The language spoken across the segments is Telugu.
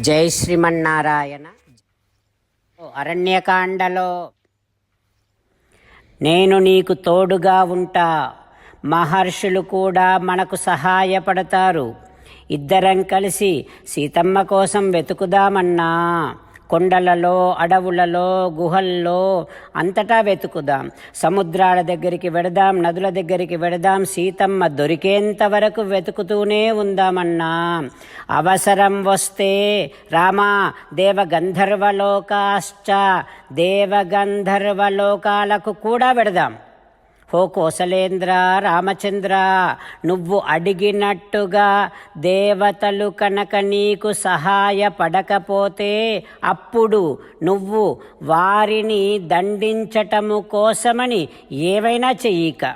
జై శ్రీమన్నారాయణ. అరణ్యకాండలో నేను నీకు తోడుగా ఉంటా. మహర్షులు కూడా మనకు సహాయపడతారు. ఇద్దరం కలిసి సీతమ్మ కోసం వెతుకుదామన్నా. కొండలలో అడవులలో గుహల్లో అంతటా వెతుకుదాం. సముద్రాల దగ్గరికి వెడదాం నదుల దగ్గరికి వెడదాం. సీతమ్మ దొరికేంత వరకు వెతుకుతూనే ఉందామన్నా. అవసరం వస్తే రామా దేవగంధర్వలోకాశ్చ దేవగంధర్వలోకాలకు కూడా వెడదాం. ఓ కోసలేంద్ర రామచంద్ర నువ్వు అడిగినట్టుగా దేవతలు కనుక నీకు సహాయపడకపోతే అప్పుడు నువ్వు వారిని దండించటము కోసమని ఏవైనా చెయ్యిక.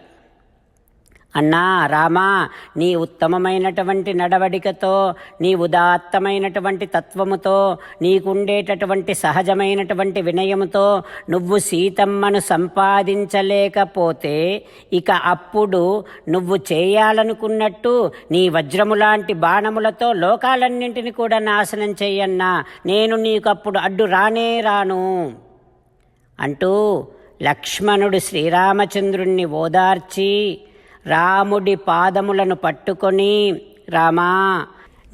అన్నా రామా నీ ఉత్తమమైనటువంటి నడవడికతో నీ ఉదాత్తమైనటువంటి తత్వముతో నీకుండేటటువంటి సహజమైనటువంటి వినయముతో నువ్వు సీతమ్మను సంపాదించలేకపోతే ఇక అప్పుడు నువ్వు చేయాలనుకున్నట్టు నీ వజ్రములాంటి బాణములతో లోకాలన్నింటిని కూడా నాశనం చెయ్యన్నా నేను నీకు అప్పుడు అడ్డు రానే రాను. అంటూ లక్ష్మణుడు శ్రీరామచంద్రుణ్ణి ఓదార్చి రాముడి పాదములను పట్టుకొని రామా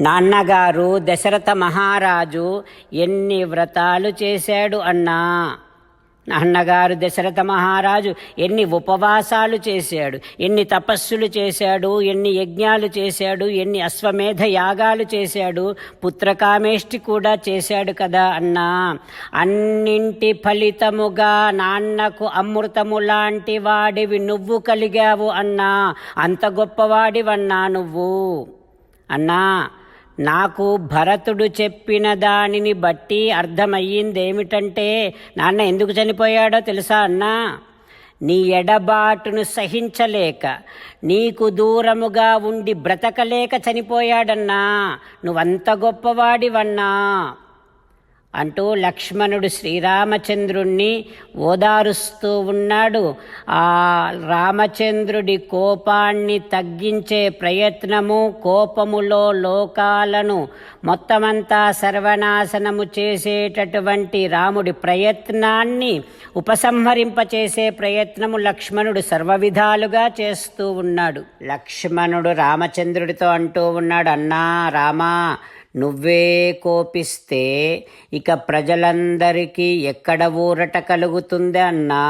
నాన్నగారు దశరథ మహారాజు ఎన్ని వ్రతాలు చేశాడు అన్నా? నాన్నగారు దశరథ మహారాజు ఎన్ని ఉపవాసాలు చేశాడు ఎన్ని తపస్సులు చేశాడు ఎన్ని యజ్ఞాలు చేశాడు ఎన్ని అశ్వమేధ యాగాలు చేశాడు పుత్రకామేష్టి కూడా చేశాడు కదా అన్నా. అన్నింటి ఫలితముగా నాన్నకు అమృతము లాంటి వాడివి నువ్వు కలిగావు అన్నా. అంత గొప్పవాడివన్నా నువ్వు. అన్నా నాకు భరతుడు చెప్పిన దానిని బట్టి అర్థమయ్యిందేమిటంటే నాన్న ఎందుకు చనిపోయాడో తెలుసా అన్నా? నీ ఎడబాటును సహించలేక నీకు దూరముగా ఉండి బ్రతకలేక చనిపోయాడన్నా నువ్వంత గొప్పవాడివన్నా. అంటూ లక్ష్మణుడు శ్రీరామచంద్రుణ్ణి ఓదారుస్తూ ఉన్నాడు. ఆ రామచంద్రుడి కోపాన్ని తగ్గించే ప్రయత్నము కోపములో లోకాలను మొత్తమంతా సర్వనాశనము చేసేటటువంటి రాముడి ప్రయత్నాన్ని ఉపసంహరింపచేసే ప్రయత్నము లక్ష్మణుడు సర్వవిధాలుగా చేస్తూ ఉన్నాడు. లక్ష్మణుడు రామచంద్రుడితో అంటూ ఉన్నాడు అన్నా రామా నువ్వే కోపిస్తే ఇక ప్రజలందరికీ ఎక్కడ ఊరట కలుగుతుంది అన్నా?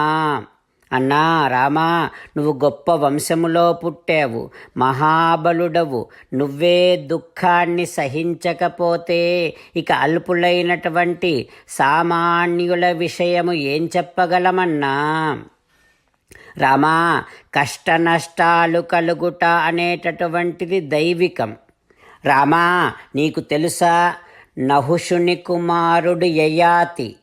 అన్నా రామా నువ్వు గొప్ప వంశములో పుట్టావు మహాబలుడవు. నువ్వే దుఃఖాన్ని సహించకపోతే ఇక అల్పులైనటువంటి సామాన్యుల విషయము ఏం చెప్పగలమన్నా? రామా కష్ట నష్టాలు కలుగుట అనేటటువంటిది దైవికం. రామా నీకు తెలుసా? నహుషుని కుమారుడు యయాతి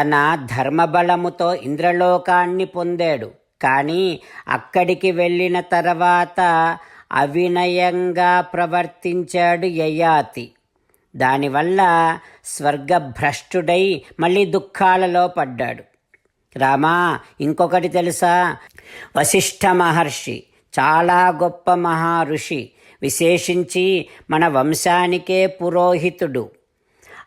తన ధర్మబలముతో ఇంద్రలోకాన్ని పొందాడు. కానీ అక్కడికి వెళ్ళిన తర్వాత అవినయంగా ప్రవర్తించాడు యయాతి. దానివల్ల స్వర్గభ్రష్టుడై మళ్ళీ దుఃఖాలలో పడ్డాడు. రామా ఇంకొకటి తెలుసా? వశిష్ఠ మహర్షి చాలా గొప్ప మహర్షి విశేషించి మన వంశానికే పురోహితుడు.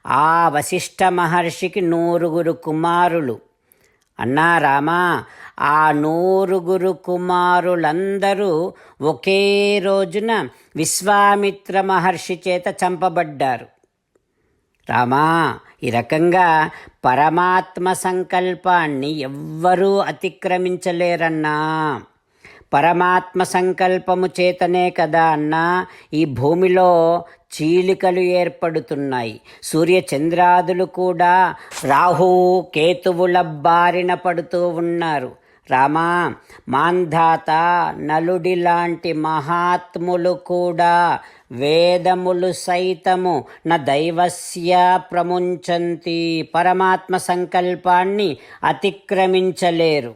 ఆ వశిష్ఠ మహర్షికి నూరుగురు కుమారులు. అన్నా రామా ఆ నూరుగురు కుమారులందరూ ఒకే రోజున విశ్వామిత్ర మహర్షి చేత చంపబడ్డారు. రామా ఈ రకంగా పరమాత్మ సంకల్పాన్ని ఎవ్వరూ అతిక్రమించలేరన్నా. పరమాత్మ సంకల్పము చేతనే కదా అన్నా ఈ భూమిలో చీలికలు ఏర్పడుతున్నాయి. సూర్యచంద్రాదులు కూడా రాహువు కేతువుల బారిన పడుతూ ఉన్నారు. రామా మాంధాత నలుడి లాంటి మహాత్ములు కూడా వేదములు సైతము నా దైవస్య ప్రముంచంతి పరమాత్మ సంకల్పాన్ని అతిక్రమించలేరు.